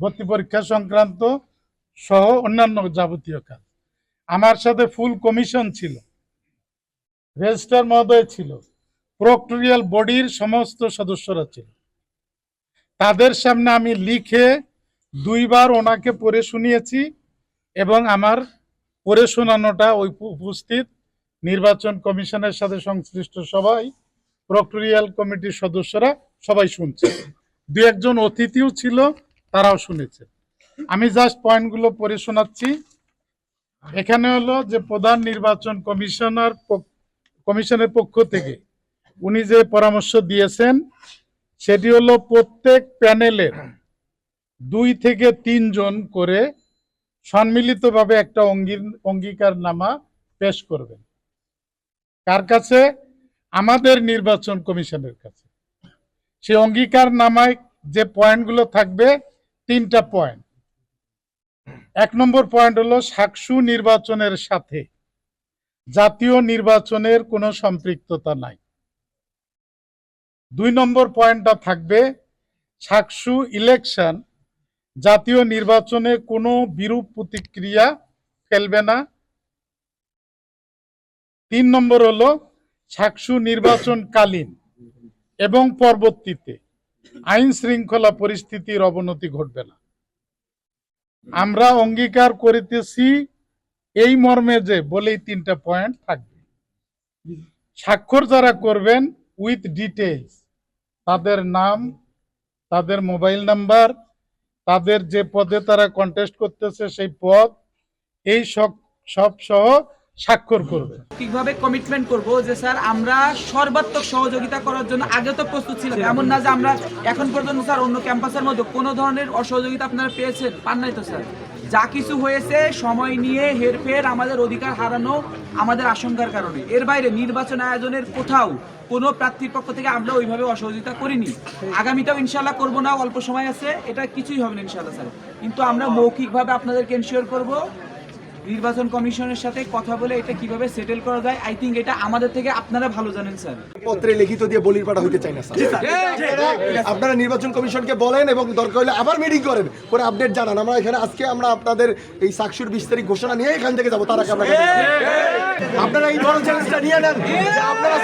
ভর্তি পরীক্ষা সংক্রান্ত সহ অন্যান্য যাবতীয় কাজ। আমার সাথে ফুল কমিশন ছিল। রেজিস্ট্রার মহোদয় ছিল। প্রক্টোরিয়াল বডির সমস্ত সদস্যরা ছিল। তাদের সামনে আমি লিখে দুইবার ওনাকে পড়ে শুনিয়েছি এবং আমার পড়ে শোনানোটা ওই উপস্থিত নির্বাচন কমিশনের সাথে সংশ্লিষ্ট সবাই প্রক্টোরিয়াল কমিটির সদস্যরা সবাই শুনছে। দু একজন অতিথিও ছিল তারাও শুনেছে। আমি জাস্ট পয়েন্টগুলো পড়ে শোনাচ্ছি। এখানে হলো যে প্রধান নির্বাচন কমিশনার কমিশনের পক্ষ থেকে উনি যে পরামর্শ দিয়েছেন, সেটি হলো প্রত্যেক প্যানেলের দুই থেকে তিনজন করে সম্মিলিতভাবে একটা অঙ্গী- অঙ্গীকারনামা পেশ করবেন। কার কাছে? আমাদের নির্বাচন কমিশনের কাছে। সে অঙ্গীকার নামায় যে পয়েন্টগুলো থাকবে তিনটা পয়েন্ট এক নম্বর পয়েন্ট হলো সাকসু নির্বাচনের সাথে। জাতীয় নির্বাচনের কোনো সম্পৃক্ততা নাই। দুই নম্বর পয়েন্টটা থাকবে সাকসু ইলেকশন জাতীয় নির্বাচনে কোনো বিরূপ প্রতিক্রিয়া ফেলবে না। তিন নম্বর হলো সাকসু নির্বাচনকালীন এবং পরবর্তীতে। আইন শৃঙ্খলা পরিস্থিতির অবনতি ঘটবে না। আমরা অঙ্গীকার করিতেছি এই মর্মে যে, বলেই তিনটা পয়েন্ট থাকবে। স্বাক্ষর যারা করবেন উইথ ডিটেলস তাদের নাম, তাদের মোবাইল নাম্বার, তাদের যে পদে তারা কন্টেস্ট করতেছে সেই পদ, এই সব সব সহ স্বাক্ষর করবে। ঠিকভাবে কমিটমেন্ট করব যে স্যার আমরা সর্বাত্মক সহযোগিতা করার জন্য আগে তো প্রস্তুত ছিলাম। এমন না যে আমরা এখন পর্যন্ত স্যার অন্য ক্যাম্পাসের মধ্যে কোনো ধরনের অসহযোগিতা আপনারা পেয়েছেন পান নাই তো স্যার। যা কিছু হয়েছে সময় নিয়ে হেরফের আমাদের অধিকার হারানো আমাদের আশঙ্কার কারণে। এর বাইরে নির্বাচন আয়োজনের কোথাও কোনো প্রার্থীর পক্ষ থেকে আমরা ওইভাবে অসহযোগিতা করিনি। আগামীটাও ইনশাল্লাহ করব না অল্প সময় আছে এটা কিছুই হবে না ইনশাল্লাহ স্যার। কিন্তু আমরা মৌখিকভাবে আপনাদেরকে এনশিওর করব নির্বাচন কমিশনের সাথে কথা বলে এটা কীভাবে সেটেল করা যায়? আই থিঙ্ক এটা আমাদের থেকে আপনারা ভালো জানেন স্যার পত্রে লিখিত দিয়ে বলির পাঠা হইতে চাই না স্যার আপনারা- নির্বাচন কমিশনকে বলেন এবং দরকার হলে আবার মিটিং করেন। করে আপডেট জানান। আমরা এখানে আজকে আমরা আপনাদের এই সাকসুর বিশ তারিখ ঘোষণা নিয়ে এখান থেকে যাব। তার আগে আপনারা এই ধরনের চ্যালেঞ্জটা নিয়ে নেন। যে আপনারা